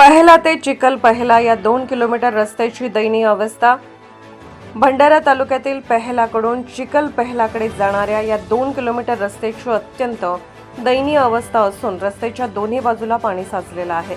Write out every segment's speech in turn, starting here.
पहला ते चिखल पहेला या दोन किलोमीटर रस्त्याची दयनीय अवस्था. भंडारा तालुक्यातील पहलाकडून चिखल पेहलाकडे जाणाऱ्या या दोन किलोमीटर रस्त्याची अत्यंत दयनीय अवस्था असून रस्त्याच्या दोन्ही बाजूला पाणी साचलेलं आहे.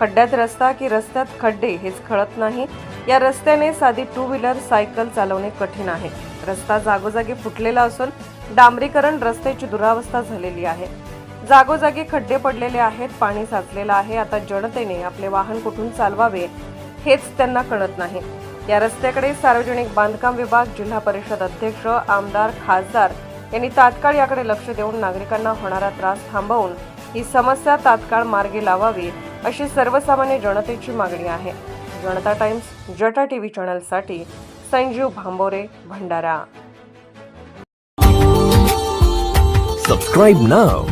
खड्ड्यात रस्ता की रस्त्यात खड्डे हेच कळत नाही. या रस्त्याने साधी टू व्हीलर सायकल चालवणे कठीण आहे. रस्ता जागोजागी फुटलेला असून डांबरीकरण रस्त्याची दुरावस्था झालेली आहे. जागोजागी खड्डे पडलेले आहेत पाणी साचलेलं आहे. आता जनतेने आपले वाहन कुठून चालवावे हेच त्यांना कळत नाही. या रस्त्याकडे सार्वजनिक बांधकाम विभाग जिल्हा परिषद अध्यक्ष आमदार खासदार यांनी तात्काळ याकडे लक्ष देऊन नागरिकांना होणारा त्रास थांबवून ही समस्या तात्काळ मार्गी लावावी अशी सर्वसामान्य जनतेची मागणी आहे. जनता टाइम्स जटा टीव्ही चॅनलसाठी संजीव भांबोरे भंडारा. सबस्क्राईब नाव